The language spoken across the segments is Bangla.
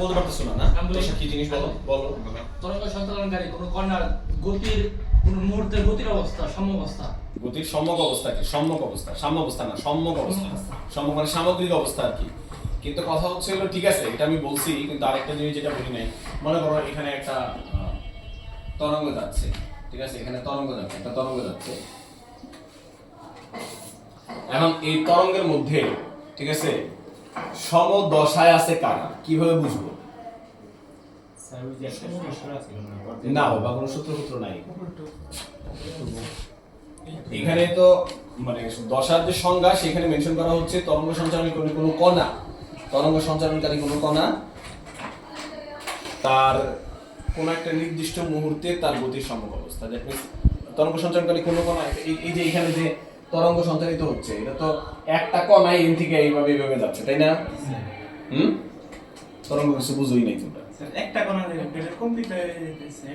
বলতে পারতেছো না না? কি জিনিস বলো? বলো। তরঙ্গ সঞ্চালনকারী কোনো কণার গতির কোন মুহূর্তের গতির অবস্থা সমঅবস্থা গতির সম্যক অবস্থা কি? সম্যক অবস্থা? সাম্য অবস্থা না সম্যক অবস্থা। সম্যক মানে সামগ্রিক অবস্থা আর কি। কিন্তু কথা হচ্ছে হলো ঠিক আছে এটা আমি বলছি কিন্তু আরেকটা জিনিস যেটা বলি নাই মনে করো এখানে একটা তরঙ্গ যাচ্ছে ঠিক আছে? এখানে তরঙ্গ যাচ্ছে একটা তরঙ্গ যাচ্ছে। এখন এই তরঙ্গের মধ্যে ঠিক আছে সমদশায় আছে কারা? কীভাবে বুঝব? না বাবা কোনো সূত্র সূত্র নাই এখানে তো মানে দশার যে সংজ্ঞা সেখানে মেনশন করা হচ্ছে তরঙ্গ সঞ্চালনকারী কোনো কণা। তরঙ্গ সঞ্চালনকারী কোনো কণা। তার কোন একটা নির্দিষ্ট মুহূর্তে তার গতির সম্মুখ অবস্থা। দ্যাট মিন্স তরঙ্গ সঞ্চালনকারী কোনো কণা এই যে এখানে যে তরঙ্গ সঞ্চালিত হচ্ছে। এটা তো একটা কণাই এন থেকে এইভাবে এইভাবে যাচ্ছে তাই না? হুম? তরঙ্গ কিছু বুঝোই নাই তোমরা। একটা কোণা হয়ে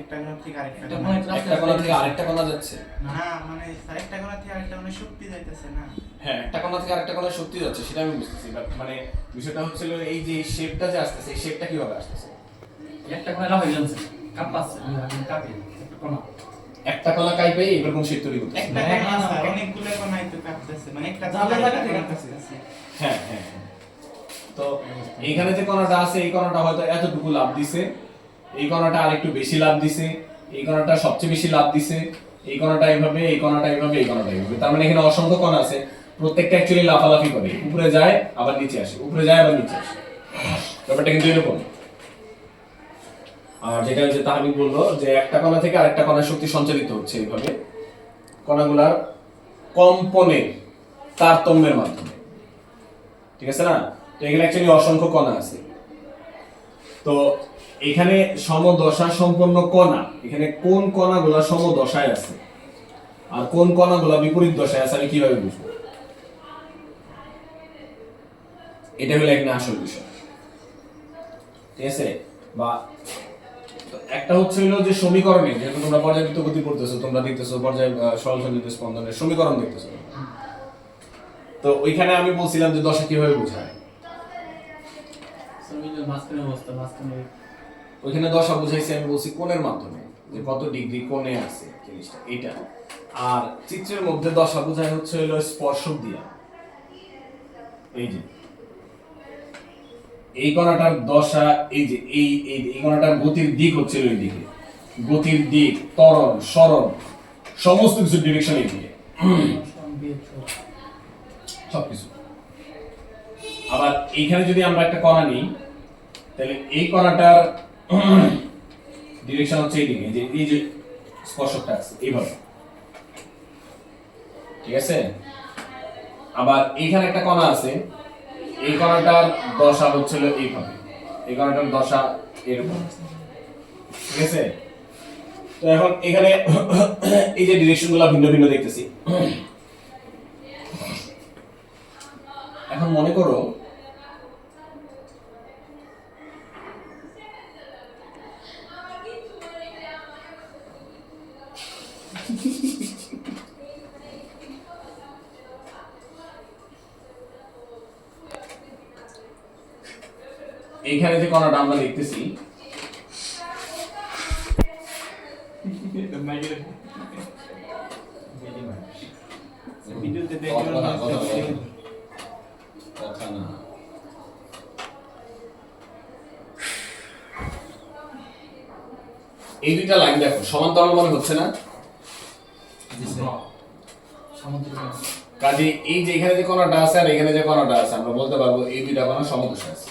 একটা কোণা থেকে আরেকটা একটা কোণা কোণা একটা কণা থেকে আরেকটা কণা যাচ্ছে। না মানে একটা কোণা থেকে আরেকটা কোণা শক্তি যাইতেছে না। হ্যাঁ একটা কণা থেকে আরেকটা কণা শক্তি যাচ্ছে সেটা আমি বুঝতেছি মানে বিষয়টা হচ্ছিল এই যে শেপটা যে আসতেছে এই শেপটা কীভাবে আসতেছে? একটা কোণা কাঁপাচ্ছে কাঁপে একটা কোণা একটা কণা কাইপে এরকম শেপ তৈরি করতেছে। না, স্যার না। অনেকগুলো কোণাই তো কাঁপতেছে মানে একটা কাঁপতেছে। কাঁপতেছে। হ্যাঁ হ্যাঁ হ্যাঁ। তো এইখানে যে কণাটা আছে এই কণাটা হয়তো এতটুকু লাভ দিছে। এই কণাটা আরেকটু বেশি লাভ দিছে। এই কণাটা সবচেয়ে বেশি লাভ দিছে। এই কণাটা এইভাবে এই কণাটা এইভাবে এই কণাটা এইভাবে। তার মানে এখানে অসংখ্য কণা আছে। প্রত্যেকটা অ্যাকচুয়ালি লাফালাফি করে। উপরে যায় আবার নিচে আসে। উপরে যায় আবার নিচে আসে। ব্যাপারটা কিন্তু এরকম আর যেটা হচ্ছে তাহমিদ বলল যে একটা কণা থেকে আরেকটা কণার শক্তি সঞ্চালিত হচ্ছে এইভাবে। কণাগুলার কম্পনের তারতম্যের মাধ্যমে। ঠিক আছে না? তো এখানে অ্যাকচুয়ালি অসংখ্য কণা আছে। তো এখানে সমদশা সম্পন্ন কণা, এখানে কোন কণাগুলা সমদশায় আছে? আর কোন কণাগুলা বিপরীত দশায় আছে আমি কীভাবে বুঝব? এটা হলো এখানে আসল বিষয়। ঠিক আছে? বা একটা হচ্ছে হলো যে সমীকরণে যেহেতু তোমরা পর্যাবৃত্ত গতি পড়তেছো তোমরা দেখতেছো পর্যায় সরল সঞ্চিত স্পন্দনের সমীকরণ দেখতেছো। তো ওইখানে আমি বলছিলাম যে দশা কীভাবে বোঝায়? ওইখানে দশা বুঝাইছি আমি বলছি কোণের মাধ্যমে যে কত ডিগ্রি কোণে আছে জিনিসটা এটা আর চিত্রের মধ্যে দশা বোঝায় হচ্ছে হলো স্পর্শক দিয়া। এই যে। এই কণাটার দশা, এই যে এই এই এই কণাটার গতির দিক হচ্ছে ওই দিকে। গতির দিক, ত্বরণ সরণ সমস্ত কিছু ডিরেকশন এই দিকে। সবকিছু। আবার এইখানে যদি আমরা একটা কণা নিই, তাহলে এই কণাটার ডিরেকশন হচ্ছে এইদিকে যে এই যে স্পর্শকটা আছে, এইভাবে। ঠিক আছে? আবার এইখানে একটা কণা আছে এই কণাটার দশা হচ্ছিল এইভাবে। এই কণাটার দশা এরকম। ঠিক আছে? তো এখন এখানে এই যে ডিরেকশনগুলো ভিন্ন ভিন্ন দেখতেছি। এখন মনে করো এইখানে যে কণাটা আমরা না। এই দুইটা লাইন দেখো, সমান্তরাল মনে হচ্ছে না কাজে এই যে এখানে যে কণাটা আছে আর এখানে যে কণাটা আছে, আমরা বলতে পারব এই দুইটা কণা সমদশা আছে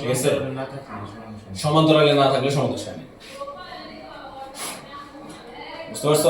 ঠিক আছে? সমান্তরালে না থাকলে সমদশা নেই বুঝতে পারছ?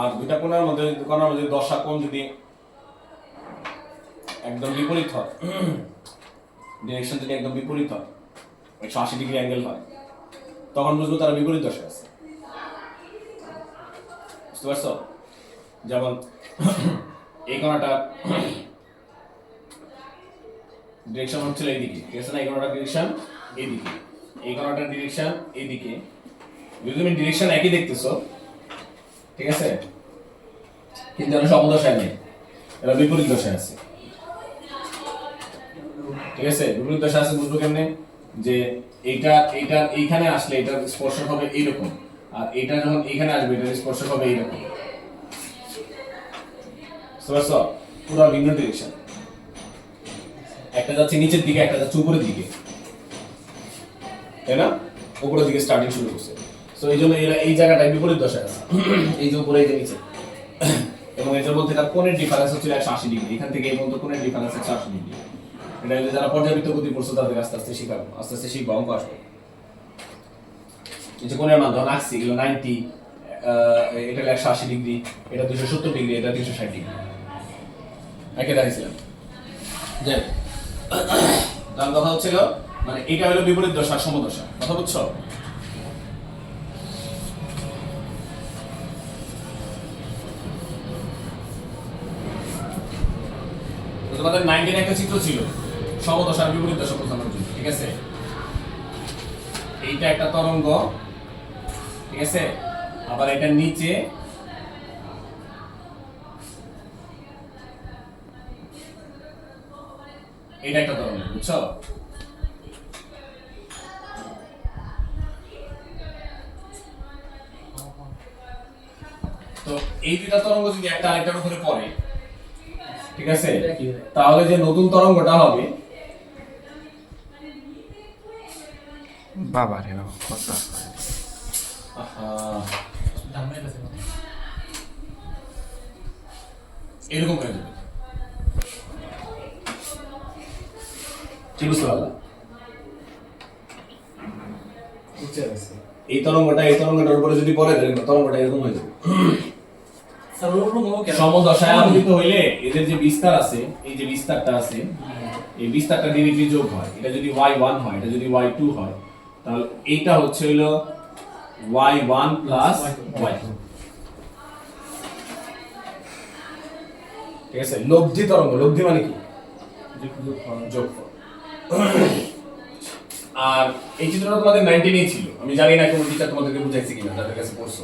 আর দুইটা কোণার মধ্যে কোণার মধ্যে দশা কোণ যদি একদম বিপরীত হয় ডিরেকশন যদি একদম বিপরীত হয় একশো আশি ডিগ্রি অ্যাঙ্গেল হয় তখন বুঝব তারা বিপরীত দশা আছে। বুঝতে পারছ? যেমন এই কোণাটা ডিরেকশন হচ্ছিল এইদিকে, ঠিক আছে না? এই কোণাটার ডিরেকশন এইদিকে, এই কোণাটার ডিরেকশন এইদিকে। যদি তুমি ডিরেকশন একই দেখতেছো, ঠিক আছে? কিন্তু এরা সমদশায় নেই এরা বিপরীত দশায় আছে। ঠিক আছে? বিপরীত দশা আছে বুঝব কেমনে? যে এইটা এইটা এইখানে আসলে এটার স্পর্শক হবে এইরকম, আর এটা যখন এইখানে আসবে, এটার স্পর্শক হবে এইরকম। বুঝতে পারছ? পুরো ভিন্ন ডিরেকশন একটা যাচ্ছে নিচের দিকে, একটা যাচ্ছে উপরের দিকে। তাই না? উপরের দিকে স্টার্টিং শুরু করছে। তো এই জন্য এরা এই জায়গাটায় বিপরীত দশায় আছে। এই যে উপরে, এই যে নিচে। এবং এটার মধ্যে তার কোণের ডিফারেন্স হচ্ছে একশো আশি ডিগ্রি। এখান থেকে এই পর্যন্ত কোণের ডিফারেন্স একশো আশি ডিগ্রি। এটা হচ্ছে যারা পর্যাবৃত্ত গতি পড়ছে তাদের আস্তে আস্তে শিখাবো আস্তে আস্তে শিখব, অঙ্ক আসবে। যে কোণের মান ধরুন আশি এগুলো নাইনটি এটা একশো আশি ডিগ্রি, এটা দুশো সত্তর ডিগ্রি, এটা তিনশো ষাট ডিগ্রি। একে দাঁড়িয়েছিলাম যে তার কথা হচ্ছিল মানে এটা হলো বিপরীত দশা সমদশা কথা বুঝছ? তোমাদের নাইনটিন একটা চিত্র ছিল। সমদশার বিপরীত দশা বোঝানোর জন্য, ঠিক আছে? এইটা একটা তরঙ্গ, ঠিক আছে? আবার এটা নিচে এটা একটা তরঙ্গ বুঝছ? তো এই দুটা তরঙ্গ যদি একটা আরেকটার উপরে পড়ে ঠিক আছে? তাহলে যে নতুন তরঙ্গটা হবে বাবা রে বাবা কত এরকম হয়ে যাবে কি বুঝতে পারলা এই তরঙ্গটা এই তরঙ্গটার উপরে যদি পড়ে তাহলে তরঙ্গটা এরকম হয়ে যাবে। সমদশায় হইলে এদের যে বিস্তার আছে এই যে বিস্তারটা আছে এই বিস্তারটা ডিরেক্টলি যোগ হয়। এটা যদি y1 হয় এটা যদি y2 হয় তাহলে এইটা হচ্ছে হলো y1 প্লাস y2 ঠিক আছে? লব্ধি তরঙ্গ। লব্ধি মানে কি? যোগফল। আর এই চিত্রটা তোমাদের 19 এই ছিল। আমি জানি না কোন টিচার তোমাদেরকে বুঝাইছে কিনা, তাদের কাছে পড়ছো।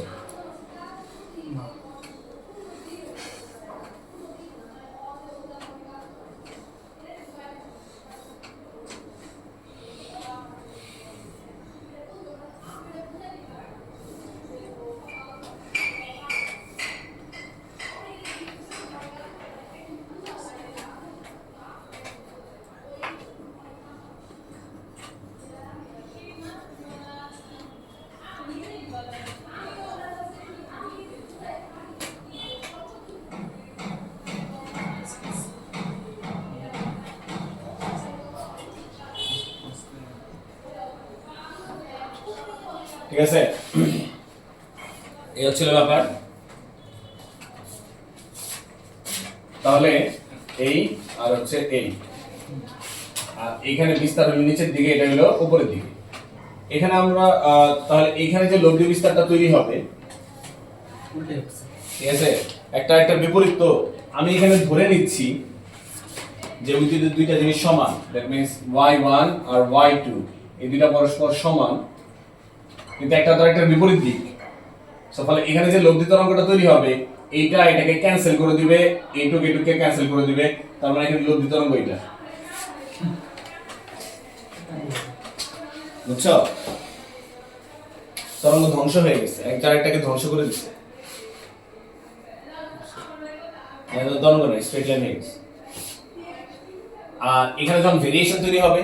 ঠিক আছে? এই হচ্ছিল ব্যাপার। তাহলে এই আর হচ্ছে এই। আর এইখানে বিস্তার হলো নিচের দিকে এটা হলো উপরের দিকে। এখানে আমরা তাহলে এইখানে যে লব্ধি বিস্তারটা তৈরি হবে ঠিক আছে? একটা একটা বিপরীত তো। আমি এখানে ধরে নিচ্ছি যে দুইটা জিনিস সমান। দ্যাট মিন্স ওয়াই ওয়ান আর ওয়াই টু এই দুইটা পরস্পর সমান। কিন্তু একটা তো একটা বিপরীত দিক। So, ফলে এখানে যে লব্ধি তরঙ্গটা তৈরি হবে এইটা এটাকে ক্যান্সেল করে দিবে এই এইটুক এইটুককে ক্যান্সেল করে দিবে তার মানে এখানে লব্ধি তরঙ্গ এটা। বুঝছ? তরঙ্গ ধ্বংস হয়ে গেছে। একটা আরেকটাকে ধ্বংস করে দিচ্ছে তরঙ্গ নয় স্ট্রেট লাইন হয়ে গেছে। আর এখানে যখন ভেরিয়েশন তৈরি হবে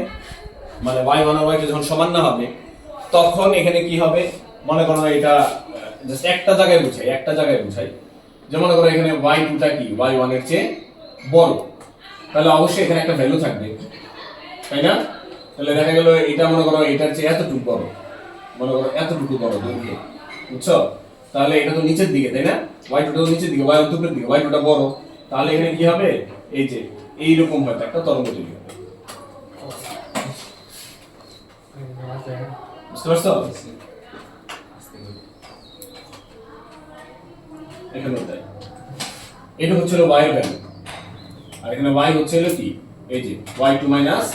মানে ওয়াই ওয়ান টু যখন সমান না হবে তখন এখানে কি হবে? মনে করো এটা জাস্ট একটা জায়গায় বুঝাই, একটা জায়গায় বুঝাই। যে মনে করো এখানে y টুটা কি? y ওয়ানের চেয়ে বড়। তাহলে অবশ্যই এখানে একটা ভ্যালু থাকবে। তাই না? তাহলে দেখা গেল এটা মনে করো এটার চেয়ে এতটুকু বড়। মনে করো এতটুকু বড় দৈর্ঘ্য বুঝছ? তাহলে এটা তো নিচের দিকে, তাই না? y টুটা তো নিচের দিকে তো উপরের দিকে, y টুটা বড়। তাহলে এখানে কি হবে? এই যে, এইরকম হয়তো একটা তরঙ্গ তৈরি হবে। বুঝতে পারছ এটা হচ্ছে y ভ্যালু আর এখানে y হচ্ছে হলো কি? এই যে y2 মাইনাস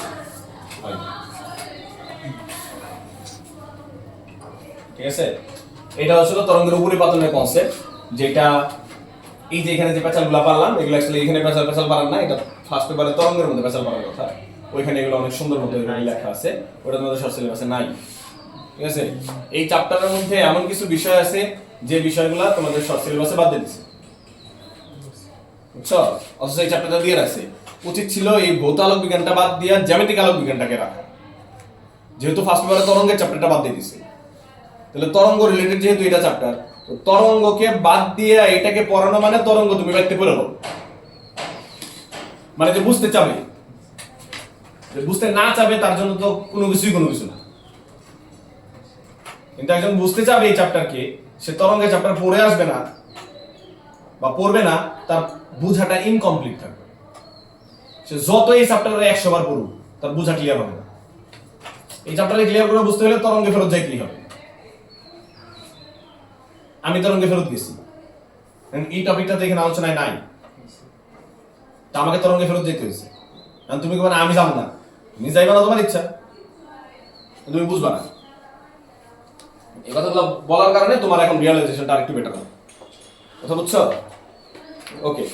ঠিক আছে? এটা হচ্ছিল তরঙ্গের উপরিপাতনের কনসেপ্ট যেটা এই যে এখানে যে পেঁচালগুলো পারলাম এগুলো অ্যাকচুয়ালি এখানে না এটা ফার্স্ট পেপারে তরঙ্গের মধ্যে পেঁচাল পারার কথা। ওইখানে এগুলো অনেক সুন্দর মতো লেখা আছে। ওটা তোমাদের শর্ট সিলেবাসে নাই। ঠিক আছে? এই চ্যাপ্টারের মধ্যে এমন কিছু বিষয় আছে যে বিষয়গুলো তোমাদের শর্ট সিলেবাসে বাদ দিয়ে দিছে। বুঝছ? অথচ এই চ্যাপ্টারটা দিয়ে রাখছে। উচিত ছিল এই ভৌত আলোক বিজ্ঞানটা বাদ দিয়ে জ্যামিতিক আলোক বিজ্ঞানটাকে রাখা। যেহেতু ফার্স্ট পেপারে তরঙ্গের চ্যাপ্টারটা বাদ দিয়ে দিছে। তাহলে তরঙ্গ রিলেটেড যেহেতু এটা চ্যাপ্টার তরঙ্গকে বাদ দিয়ে এটাকে পড়ানো মানে তরঙ্গ তুমি ব্যক্তি পড়ে হলো মানে যে বুঝতে চাবে। বুঝতে না চাবে তার জন্য তো কোনো কিছুই কোনো কিছু না। কিন্তু একজন বুঝতে চাবে এই চ্যাপ্টারকে সে তরঙ্গের চ্যাপ্টার পড়ে আসবে না বা পড়বে না, তার বুঝাটা ইনকমপ্লিট থাকবে। সে যত এই চ্যাপ্টারে একশো বার পড়ুক, তার বুঝা ক্লিয়ার হবে না। এই চ্যাপ্টারে ক্লিয়ার করে বুঝতে হলে তরঙ্গে ফেরত যাই কি হবে। আমি তরঙ্গে ফেরত গেছি। এই টপিকটা তো এখানে আলোচনায় নাই। তা আমাকে তরঙ্গে ফেরত যেতে হয়েছে। তুমি কি আমি যাব না। তুমি যাইবা না, তোমার ইচ্ছা। তুমি বুঝবা না। এই কথাগুলো বলার কারণে তোমার এখন রিয়ালাইজেশনটা আরেকটু বেটার হবে। কথা বুঝছ? ওকে